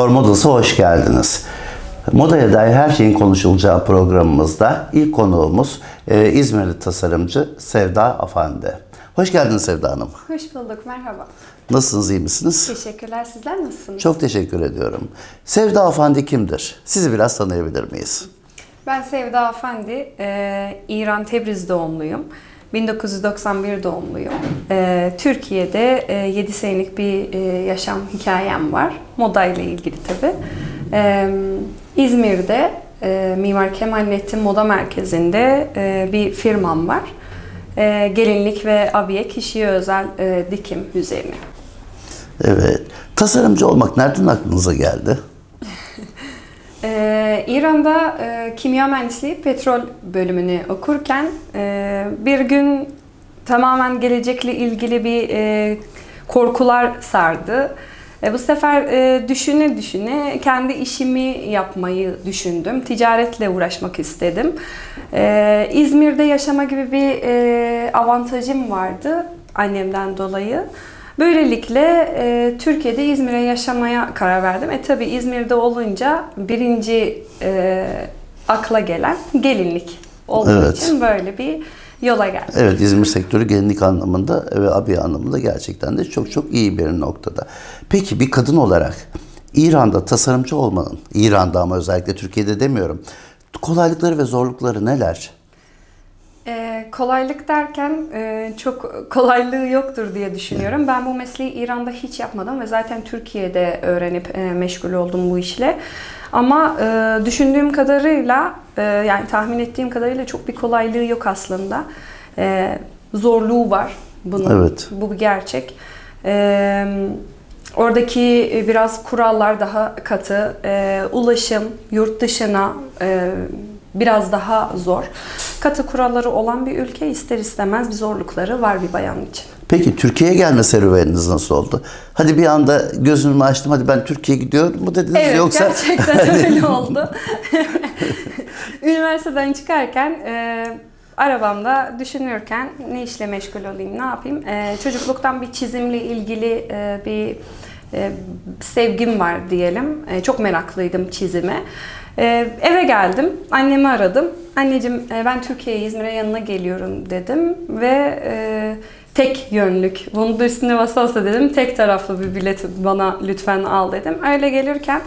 For Models'a hoş geldiniz. Modaya dair her şeyin konuşulacağı programımızda ilk konuğumuz e, İzmirli tasarımcı Sevda Afandi. Hoş geldiniz Sevda Hanım. Hoş bulduk, merhaba. Nasılsınız, iyi misiniz? Teşekkürler, sizler nasılsınız? Çok teşekkür ediyorum. Sevda Afandi kimdir? Sizi biraz tanıyabilir miyiz? Ben Sevda Afendi, e, İran Tebriz doğumluyum. 1991 doğumluyum. E, Türkiye'de e, 7 senelik bir e, yaşam hikayem var. Moda ile ilgili tabii. E, İzmir'de e, Mimar Kemalettin Moda Merkezi'nde e, bir firmam var. E, gelinlik ve abiye kişiye özel e, dikim üzerine. Evet. Tasarımcı olmak nereden aklınıza geldi? Ee, İran'da e, kimya mühendisliği petrol bölümünü okurken e, bir gün tamamen gelecekle ilgili bir e, korkular sardı. E, bu sefer e, düşüne düşüne kendi işimi yapmayı düşündüm. Ticaretle uğraşmak istedim. E, İzmir'de yaşama gibi bir e, avantajım vardı annemden dolayı. Böylelikle e, Türkiye'de İzmir'e yaşamaya karar verdim. E tabi İzmir'de olunca birinci e, akla gelen gelinlik olduğu Evet. için böyle bir yola geldim. Evet İzmir sektörü gelinlik anlamında ve abiye anlamında gerçekten de çok çok iyi bir noktada. Peki bir kadın olarak İran'da tasarımcı olmanın, İran'da ama özellikle Türkiye'de demiyorum, kolaylıkları ve zorlukları neler? E, kolaylık derken e, çok kolaylığı yoktur diye düşünüyorum. Ben bu mesleği İran'da hiç yapmadım ve zaten Türkiye'de öğrenip e, meşgul oldum bu işle. Ama e, düşündüğüm kadarıyla, e, yani tahmin ettiğim kadarıyla çok bir kolaylığı yok aslında. E, zorluğu var bunun. Evet. Bu bir gerçek. E, oradaki e, biraz kurallar daha katı. E, ulaşım yurt dışına e, biraz daha zor. Katı kuralları olan bir ülke ister istemez bir zorlukları var bir bayan için. Peki Türkiye'ye gelme serüveniniz nasıl oldu? Hadi bir anda gözümü açtım hadi ben Türkiye'ye gidiyorum mu dediniz Evet yoksa gerçekten öyle oldu. Üniversiteden çıkarken e, arabamda düşünürken ne işle meşgul olayım, ne yapayım? E, çocukluktan bir çizimle ilgili e, bir e, sevgim var diyelim. E, çok meraklıydım çizime. E, eve geldim, annemi aradım. Anneciğim e, ben Türkiye'ye, İzmir'e yanına geliyorum dedim ve e, tek yönlük. Bunu da üstüne basa dedim. Tek taraflı bir bilet bana lütfen al dedim. Öyle gelirken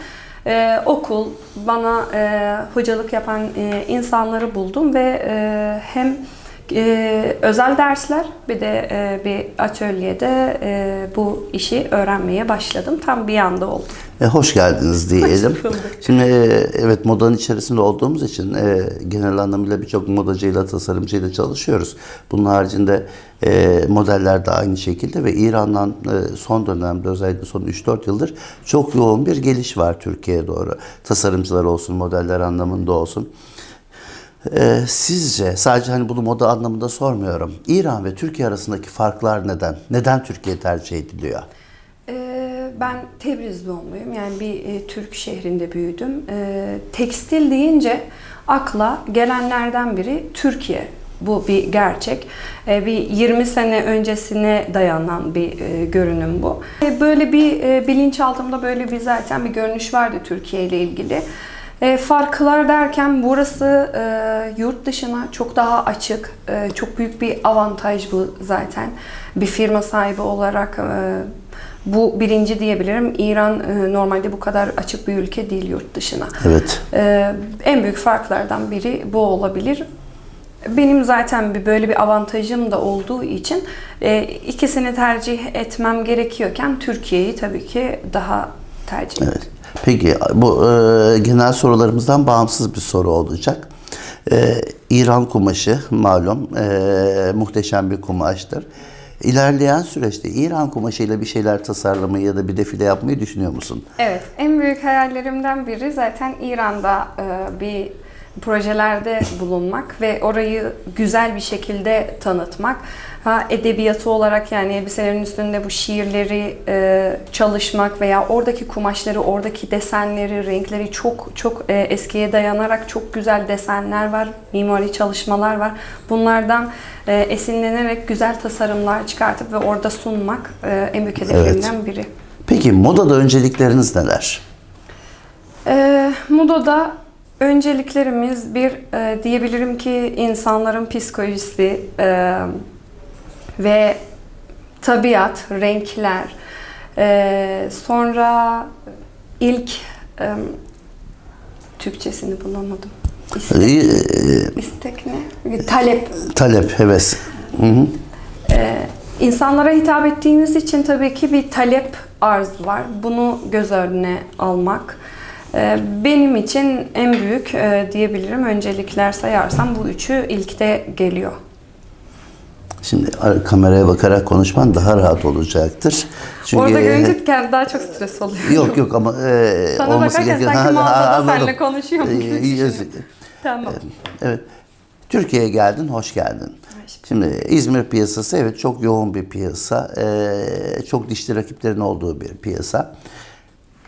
e, okul, bana e, hocalık yapan e, insanları buldum ve e, hem e, özel dersler bir de e, bir atölyede e, bu işi öğrenmeye başladım. Tam bir anda oldu. E, hoş geldiniz diyelim. Şimdi e, evet modanın içerisinde olduğumuz için e, genel anlamıyla birçok modacıyla, tasarımcıyla çalışıyoruz. Bunun haricinde e, modeller de aynı şekilde ve İran'dan e, son dönemde özellikle son 3-4 yıldır çok yoğun bir geliş var Türkiye'ye doğru. Tasarımcılar olsun, modeller anlamında olsun. E, sizce sadece hani bunu moda anlamında sormuyorum. İran ve Türkiye arasındaki farklar neden? Neden Türkiye tercih ediliyor? Ee, Ben Tebriz doğumluyum. Yani bir e, Türk şehrinde büyüdüm. Ee, tekstil deyince akla gelenlerden biri Türkiye. Bu bir gerçek. Ee, bir 20 sene öncesine dayanan bir e, görünüm bu. Ee, Böyle bir e, bilinçaltımda böyle bir zaten bir görünüş vardı Türkiye ile ilgili. E, farklar derken burası e, yurt dışına çok daha açık, e, çok büyük bir avantaj bu zaten. Bir firma sahibi olarak e, bu birinci diyebilirim. İran e, normalde bu kadar açık bir ülke değil yurt dışına. Evet. E, en büyük farklardan biri bu olabilir. Benim zaten bir böyle bir avantajım da olduğu için e, ikisini tercih etmem gerekiyorken Türkiye'yi tabii ki daha tercih ettim. Evet. Peki bu e, genel sorularımızdan bağımsız bir soru olacak. E, İran kumaşı malum e, muhteşem bir kumaştır. İlerleyen süreçte İran kumaşıyla bir şeyler tasarlamayı ya da bir defile yapmayı düşünüyor musun? Evet, en büyük hayallerimden biri zaten İran'da e, bir projelerde bulunmak ve orayı güzel bir şekilde tanıtmak. Ha, edebiyatı olarak yani elbiselerin üstünde bu şiirleri e, çalışmak veya oradaki kumaşları, oradaki desenleri, renkleri çok çok e, eskiye dayanarak çok güzel desenler var, mimari çalışmalar var. Bunlardan e, esinlenerek güzel tasarımlar çıkartıp ve orada sunmak e, en büyük hedeflerimden biri. Peki modada öncelikleriniz neler? Ee, modada önceliklerimiz bir e, diyebilirim ki insanların psikolojisi e, ve tabiat, renkler, e, sonra ilk e, Türkçesini bulamadım. İstek, Ee, istek ne? Talep. talep, heves. Hı hı. Ee, insanlara hitap ettiğiniz için tabii ki bir talep arz var. Bunu göz önüne almak. Ee, benim için en büyük e, diyebilirim öncelikler sayarsam bu üçü ilkte geliyor. Şimdi kameraya bakarak konuşman daha rahat olacaktır. Çünkü Orada görünce daha çok stres oluyor. Yok yok ama e, Sana olması bakarken gereken... sanki Ha, ha, mağazada seninle iyi, düşünüyorum. Tamam. Evet. Türkiye'ye geldin, hoş geldin. Şimdi İzmir piyasası evet çok yoğun bir piyasa. Ee, çok dişli rakiplerin olduğu bir piyasa.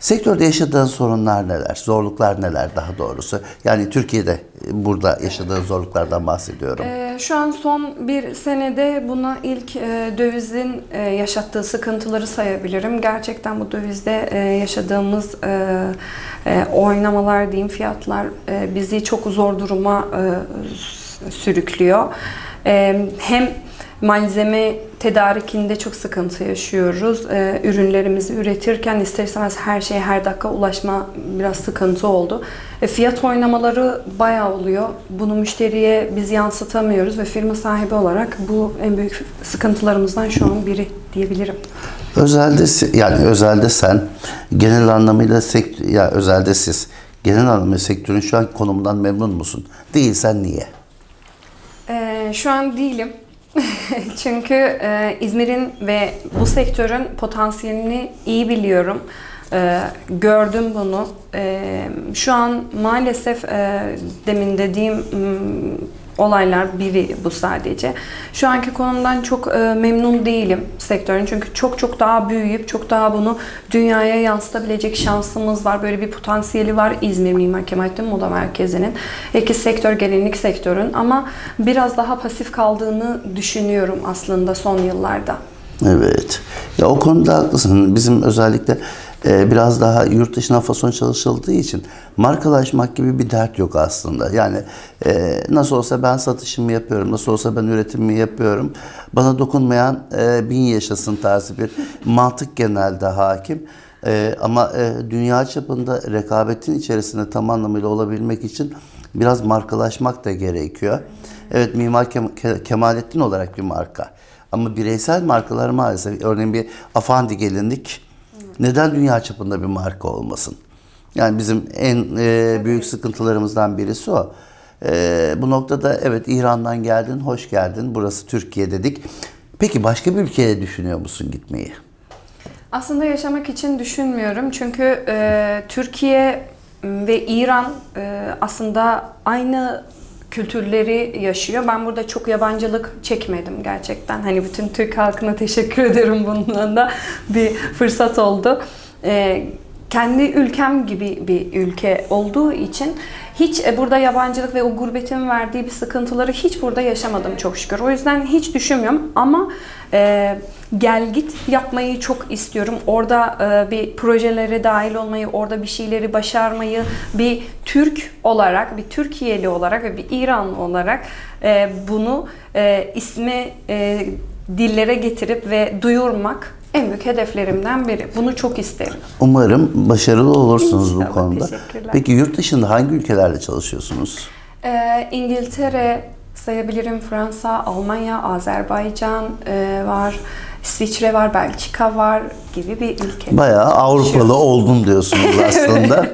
Sektörde yaşadığın sorunlar neler? Zorluklar neler daha doğrusu? Yani Türkiye'de e, burada yaşadığın zorluklardan bahsediyorum. Ee, şu an son bir senede buna ilk e, dövizin e, yaşattığı sıkıntıları sayabilirim. Gerçekten bu dövizde yaşadığımız oynamalar diyeyim fiyatlar bizi çok zor duruma sürüklüyor. Hem malzeme tedarikinde çok sıkıntı yaşıyoruz. E, ürünlerimizi üretirken ister istemez her şeye her dakika ulaşma biraz sıkıntı oldu. E, fiyat oynamaları bayağı oluyor. Bunu müşteriye biz yansıtamıyoruz ve firma sahibi olarak bu en büyük sıkıntılarımızdan şu an biri diyebilirim. Özelde yani özelde sen genel anlamıyla sektör ya özelde siz genel anlamıyla sektörün şu an konumundan memnun musun? Değilsen niye? Ee, şu an değilim. Çünkü e, İzmir'in ve bu sektörün potansiyelini iyi biliyorum. Ee, gördüm bunu. Ee, şu an maalesef e, demin dediğim olaylar biri bu sadece. Şu anki konumdan çok e, memnun değilim sektörün. Çünkü çok çok daha büyüyüp çok daha bunu dünyaya yansıtabilecek şansımız var. Böyle bir potansiyeli var İzmir Mimar Kemalettin Moda Merkezi'nin. İki sektör gelinlik sektörün ama biraz daha pasif kaldığını düşünüyorum aslında son yıllarda. Evet. Ya o konuda haklısın. Bizim özellikle biraz daha yurt dışına fason çalışıldığı için markalaşmak gibi bir dert yok aslında. Yani e, nasıl olsa ben satışımı yapıyorum, nasıl olsa ben üretimimi yapıyorum. Bana dokunmayan e, bin yaşasın tarzı bir mantık genelde hakim. E, ama dünya çapında rekabetin içerisinde tam anlamıyla olabilmek için biraz markalaşmak da gerekiyor. Evet Mimar Kem- Ke- Kemalettin olarak bir marka. Ama bireysel markalar maalesef örneğin bir Afandi gelinlik neden dünya çapında bir marka olmasın? Yani bizim en e, büyük sıkıntılarımızdan birisi o. E, bu noktada evet İran'dan geldin, hoş geldin. Burası Türkiye dedik. Peki başka bir ülkeye düşünüyor musun gitmeyi? Aslında yaşamak için düşünmüyorum çünkü e, Türkiye ve İran e, aslında aynı kültürleri yaşıyor. Ben burada çok yabancılık çekmedim gerçekten. Hani bütün Türk halkına teşekkür ederim bundan da bir fırsat oldu. E, kendi ülkem gibi bir ülke olduğu için hiç e, burada yabancılık ve o gurbetin verdiği bir sıkıntıları hiç burada yaşamadım çok şükür. O yüzden hiç düşünmüyorum ama e, gel git yapmayı çok istiyorum. Orada e, bir projelere dahil olmayı, orada bir şeyleri başarmayı, bir Türk olarak, bir Türkiye'li olarak ve bir İranlı olarak e, bunu e, ismi e, dillere getirip ve duyurmak en büyük hedeflerimden biri. Bunu çok isterim. Umarım başarılı olursunuz bu İnşallah, konuda. teşekkürler. Peki yurt dışında hangi ülkelerle çalışıyorsunuz? Ee, İngiltere sayabilirim, Fransa, Almanya, Azerbaycan e, var, İsviçre var, Belçika var gibi bir ülke. Bayağı Avrupalı oldum diyorsunuz aslında.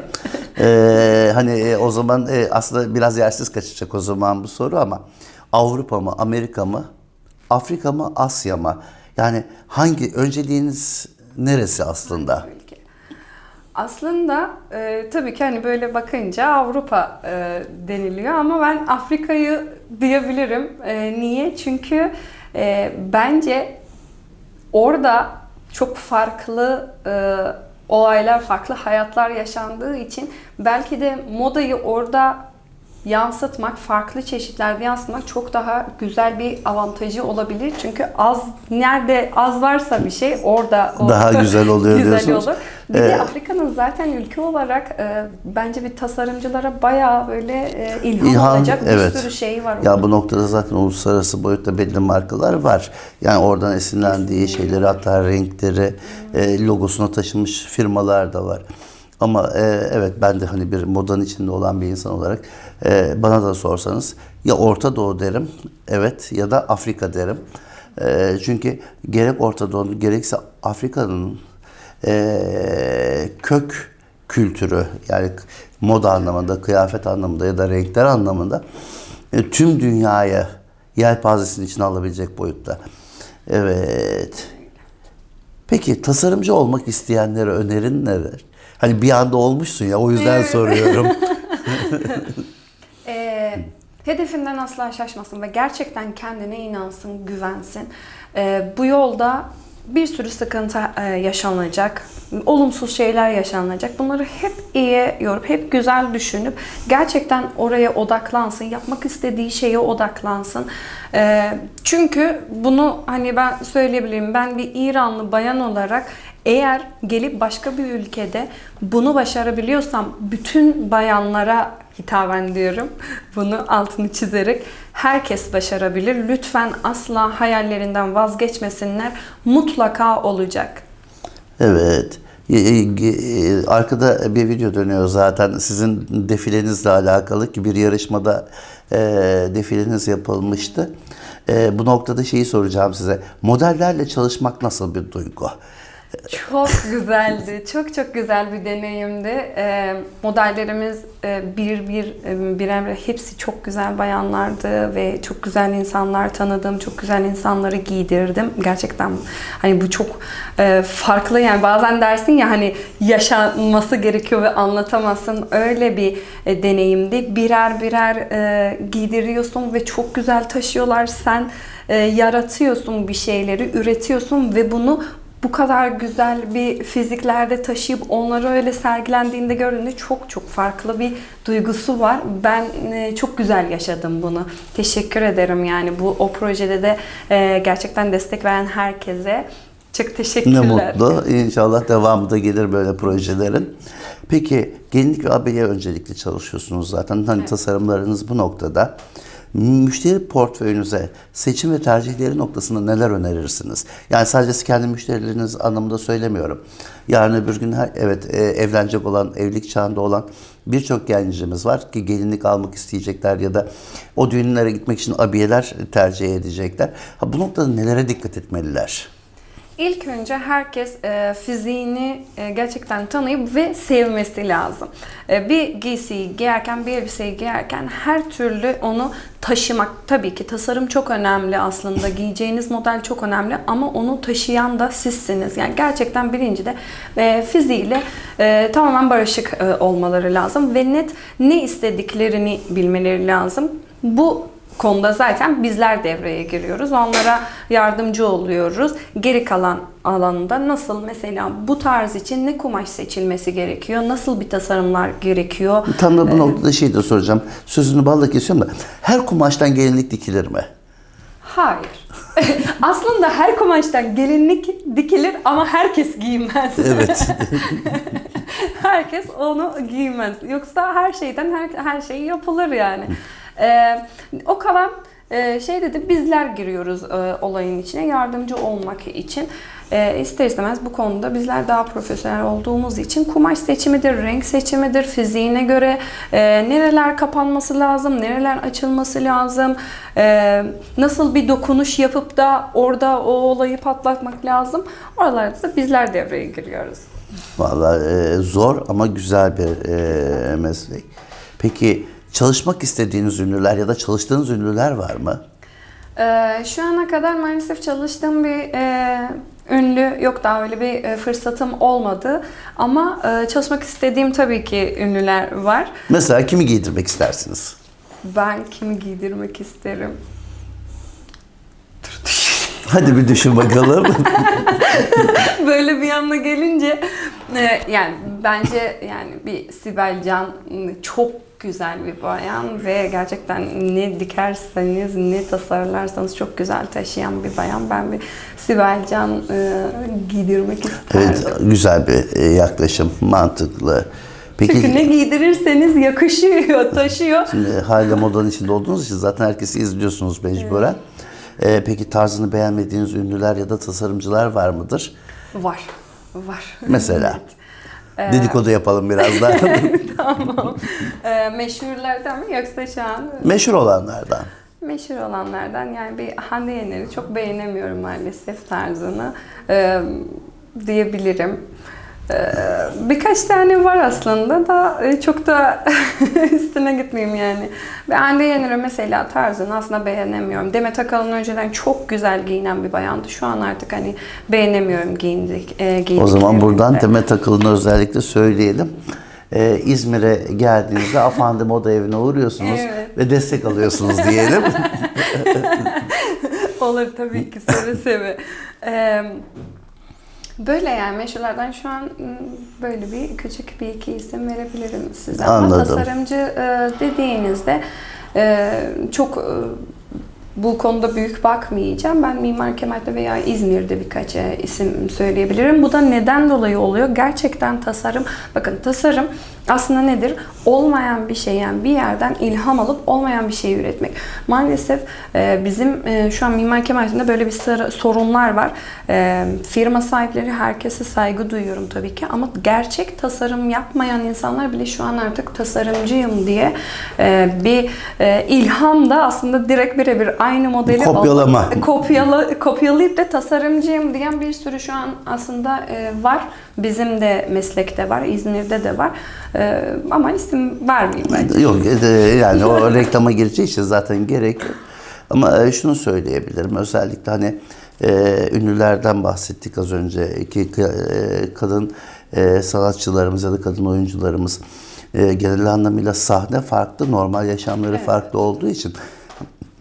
Ee, hani e, o zaman e, aslında biraz yersiz kaçacak o zaman bu soru ama Avrupa mı, Amerika mı, Afrika mı, Asya mı? Yani hangi önceliğiniz neresi aslında? Aslında e, tabii ki hani böyle bakınca Avrupa e, deniliyor ama ben Afrika'yı diyebilirim. E, niye? Çünkü e, bence orada çok farklı e, olaylar, farklı hayatlar yaşandığı için belki de modayı orada yansıtmak, farklı çeşitlerde yansıtmak çok daha güzel bir avantajı olabilir. Çünkü az nerede az varsa bir şey orada o Daha güzel oluyor güzel diyorsunuz. olur. Bir Ee, de Afrika'nın zaten ülke olarak e, bence bir tasarımcılara bayağı böyle e, ilham, İlham, olacak bir evet. sürü şey var. Ya bu noktada zaten uluslararası boyutta belli markalar var. Yani oradan esinlendiği şeyleri hatta renkleri e, logosuna taşımış firmalar da var. Ama e, evet ben de hani bir modanın içinde olan bir insan olarak e, bana da sorsanız ya Orta Doğu derim evet ya da Afrika derim. E, çünkü gerek Orta Doğu gerekse Afrika'nın e, kök kültürü yani moda anlamında, kıyafet anlamında ya da renkler anlamında e, tüm dünyaya yelpazesinin içine alabilecek boyutta. Evet. Peki tasarımcı olmak isteyenlere önerin nedir? Hani bir anda olmuşsun ya o yüzden soruyorum. Ee, hedefinden asla şaşmasın ve gerçekten kendine inansın, güvensin. Ee, bu yolda bir sürü sıkıntı e, yaşanacak, olumsuz şeyler yaşanacak. Bunları hep iyi yorup, hep güzel düşünüp gerçekten oraya odaklansın, yapmak istediği şeye odaklansın. Ee, çünkü bunu hani ben söyleyebilirim, ben bir İranlı bayan olarak eğer gelip başka bir ülkede bunu başarabiliyorsam bütün bayanlara hitaben diyorum. Bunu altını çizerek herkes başarabilir. Lütfen asla hayallerinden vazgeçmesinler. Mutlaka olacak. Evet. E, e, e, Arkada bir video dönüyor zaten sizin defilenizle alakalı ki bir yarışmada e, defileniz yapılmıştı. Bu noktada şeyi soracağım size. Modellerle çalışmak nasıl bir duygu? Çok güzeldi. Çok çok güzel bir deneyimdi. Ee, modellerimiz e, bir bir e, birer hepsi çok güzel bayanlardı ve çok güzel insanlar tanıdım. Çok güzel insanları giydirdim. Gerçekten hani bu çok e, farklı yani bazen dersin ya hani yaşanması gerekiyor ve anlatamazsın. Öyle bir e, deneyimdi. Birer birer giydiriyorsun ve çok güzel taşıyorlar. Sen yaratıyorsun bir şeyleri, üretiyorsun ve bunu bu kadar güzel bir fiziklerde taşıyıp onları öyle sergilendiğinde gördüğünde çok çok farklı bir duygusu var. Ben e, çok güzel yaşadım bunu. Teşekkür ederim yani bu o projede de e, gerçekten destek veren herkese çok Ne teşekkürler. mutlu. İnşallah devamı da gelir böyle projelerin. Peki gelinlik ve abiye öncelikli çalışıyorsunuz zaten. Hani tasarımlarınız bu noktada. Müşteri portföyünüze seçim ve tercihleri noktasında neler önerirsiniz? Yani sadece kendi müşterileriniz anlamında söylemiyorum. Yarın öbür gün evet e, evlenecek olan, evlilik çağında olan birçok gencimiz var ki gelinlik almak isteyecekler ya da o düğünlere gitmek için abiyeler tercih edecekler. Ha, bu noktada nelere dikkat etmeliler? İlk önce herkes e, fiziğini e, gerçekten tanıyıp ve sevmesi lazım. E, bir giysiyi giyerken, bir elbiseyi giyerken her türlü onu taşımak tabii ki tasarım çok önemli aslında. Giyeceğiniz model çok önemli ama onu taşıyan da sizsiniz. Yani gerçekten birinci de e, fiziğiyle e, tamamen barışık e, olmaları lazım ve net ne istediklerini bilmeleri lazım. Bu konuda zaten bizler devreye giriyoruz. Onlara yardımcı oluyoruz. Geri kalan alanında nasıl mesela bu tarz için ne kumaş seçilmesi gerekiyor? Nasıl bir tasarımlar gerekiyor? Tam da bu noktada şey de soracağım. Sözünü balla kesiyorum da her kumaştan gelinlik dikilir mi? Hayır. Aslında her kumaştan gelinlik dikilir ama herkes giymez. Evet. Herkes onu giymez. Yoksa her şeyden her, her şey yapılır yani. Ee, o kalan e, şey dedi bizler giriyoruz e, olayın içine yardımcı olmak için. E, ister istemez bu konuda bizler daha profesyonel olduğumuz için kumaş seçimidir, renk seçimidir, fiziğine göre e, nereler kapanması lazım, nereler açılması lazım, e, nasıl bir dokunuş yapıp da orada o olayı patlatmak lazım. Oralarda da bizler devreye giriyoruz. Vallahi e, zor ama güzel bir e, meslek. Peki çalışmak istediğiniz ünlüler ya da çalıştığınız ünlüler var mı? Ee, şu ana kadar maalesef çalıştığım bir e, ünlü yok daha öyle bir e, fırsatım olmadı. Ama e, çalışmak istediğim tabii ki ünlüler var. Mesela kimi giydirmek istersiniz? Ben kimi giydirmek isterim? Dur düşün. Hadi bir düşün bakalım. Böyle bir anda gelince e, yani bence yani bir Sibel Can çok güzel bir bayan ve gerçekten ne dikerseniz ne tasarlarsanız çok güzel taşıyan bir bayan. Ben bir Sibel Can e, giydirmek isterdim. Evet, güzel bir e, yaklaşım, mantıklı. Peki Çünkü ne giydirirseniz yakışıyor, taşıyor. Şimdi hala modanın içinde olduğunuz için zaten herkesi izliyorsunuz mecburen. Ee, peki tarzını beğenmediğiniz ünlüler ya da tasarımcılar var mıdır? Var, var. Mesela. Evet. Dedikodu yapalım biraz da. tamam. E, meşhurlardan mı yoksa şu an Meşhur olanlardan. Meşhur olanlardan yani bir Hande Yener'i çok beğenemiyorum maalesef tarzını Ee, diyebilirim. Ee, birkaç tane var aslında da e, çok da üstüne gitmeyeyim yani. Ve Hande Yener'i mesela tarzını aslında beğenemiyorum. Demet Akalın önceden çok güzel giyinen bir bayandı. Şu an artık hani beğenemiyorum giyindik, e, O zaman buradan de. Demet Akıl'ını özellikle söyleyelim. Ee, İzmir'e geldiğinizde Afandi Moda Evi'ne uğruyorsunuz Evet. ve destek alıyorsunuz diyelim. Olur tabii ki seve seve. Ee, böyle yani meşhurlardan şu an ım, böyle bir küçük bir iki isim verebilirim size. Ama Anladım. tasarımcı e, dediğinizde e, çok bu konuda büyük bakmayacağım. Ben Mimar Kemal'de veya İzmir'de birkaç isim söyleyebilirim. Bu da neden dolayı oluyor? Gerçekten tasarım, bakın tasarım aslında nedir? Olmayan bir şey yani bir yerden ilham alıp olmayan bir şey üretmek. Maalesef e, bizim e, şu an Mimar Kemal'de böyle bir sıra- sorunlar var. E, firma sahipleri herkese saygı duyuyorum tabii ki ama gerçek tasarım yapmayan insanlar bile şu an artık tasarımcıyım diye e, bir e, ilham da aslında direkt birebir aynı modeli Kopyalama. alıp- kopyala, kopyalayıp da tasarımcıyım diyen bir sürü şu an aslında e, var. Bizim de meslekte var, İzmir'de de var. E, ama isim vermeyeyim bence. Yok e, yani o reklama gireceği için zaten gerek yok. Ama e, şunu söyleyebilirim. Özellikle hani e, ünlülerden bahsettik az önce. İki e, kadın e, sanatçılarımız ya da kadın oyuncularımız e, genel anlamıyla sahne farklı, normal yaşamları Evet. farklı olduğu için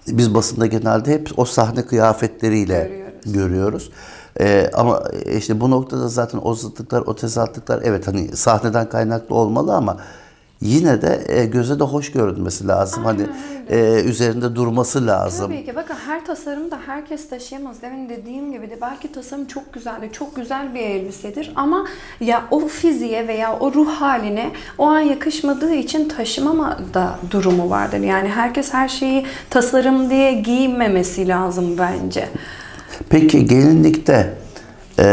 biz basında genelde hep o sahne kıyafetleriyle Görüyoruz. görüyoruz. Ee, ama işte bu noktada zaten o zıtlıklar, o tezatlıklar evet hani sahneden kaynaklı olmalı ama yine de e, göze de hoş görünmesi lazım. hani e, üzerinde durması lazım. Tabii ki. Bakın her tasarım da herkes taşıyamaz. Demin dediğim gibi de belki tasarım çok güzeldir. Çok güzel bir elbisedir. Ama ya o fiziğe veya o ruh haline o an yakışmadığı için taşımama da durumu vardır. Yani herkes her şeyi tasarım diye giymemesi lazım bence. Peki gelinlikte e,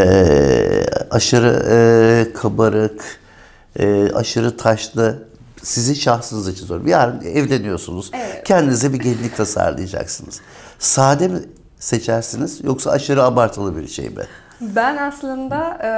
aşırı e, kabarık, e, aşırı taşlı sizin şahsınız için zor. Yarın evleniyorsunuz. Evet. Kendinize bir gelinlik tasarlayacaksınız. Sade mi seçersiniz yoksa aşırı abartılı bir şey mi? Ben aslında e,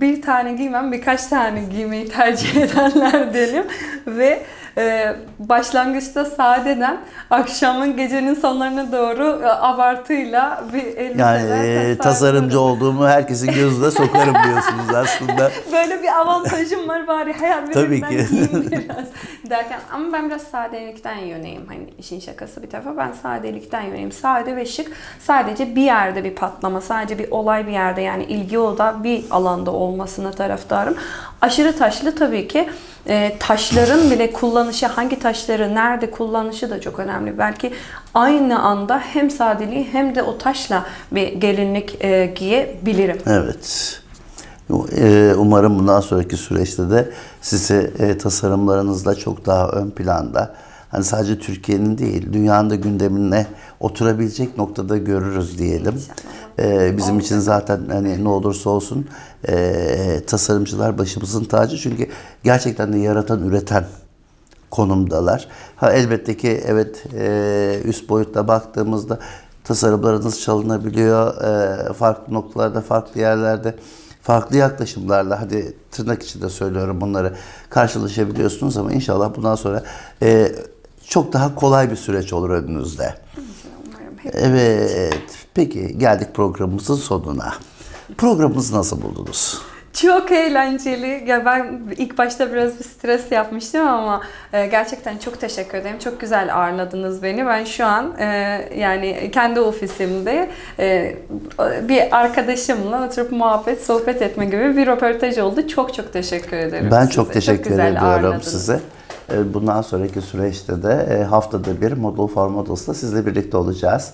bir tane giymem, birkaç tane giymeyi tercih edenlerdenim ve e, başlangıçta sadeden akşamın gecenin sonlarına doğru e, abartıyla bir elbiseler Yani e, tasarımcı olduğumu herkesin gözüne sokarım diyorsunuz aslında. Böyle bir avantajım var bari hayat Tabii ben ki. biraz derken. Ama ben biraz sadelikten yöneyim hani işin şakası bir tarafa. Ben sadelikten yöneyim. Sade ve şık. Sadece bir yerde bir patlama sadece bir olay bir yerde yani ilgi oda bir alanda olmasına taraftarım. Aşırı taşlı tabii ki e, taşların bile kullanışı hangi taşları nerede kullanışı da çok önemli. Belki aynı anda hem sadeliği hem de o taşla bir gelinlik e, giyebilirim. Evet. Ee, Umarım bundan sonraki süreçte de sizi e, tasarımlarınızla çok daha ön planda, hani sadece Türkiye'nin değil, dünyanın da gündemine oturabilecek noktada görürüz diyelim. Ee, bizim için zaten hani ne olursa olsun e, tasarımcılar başımızın tacı çünkü gerçekten de yaratan, üreten konumdalar. Ha elbette ki evet e, üst boyutta baktığımızda tasarımlarınız çalınabiliyor. E, farklı noktalarda, farklı yerlerde farklı yaklaşımlarla hadi tırnak içinde söylüyorum bunları karşılaşabiliyorsunuz ama inşallah bundan sonra e, çok daha kolay bir süreç olur önünüzde. Evet. Peki geldik programımızın sonuna. Programımızı nasıl buldunuz? Çok eğlenceli. Ya ben ilk başta biraz bir stres yapmıştım ama e, gerçekten çok teşekkür ederim. Çok güzel ağırladınız beni. Ben şu an e, yani kendi ofisimde e, bir arkadaşımla oturup muhabbet, sohbet etme gibi bir röportaj oldu. Çok çok teşekkür ederim. Ben size. çok teşekkür güzel ediyorum ağırladınız. size. E, bundan sonraki süreçte de e, haftada bir Model for Models'la sizle birlikte olacağız.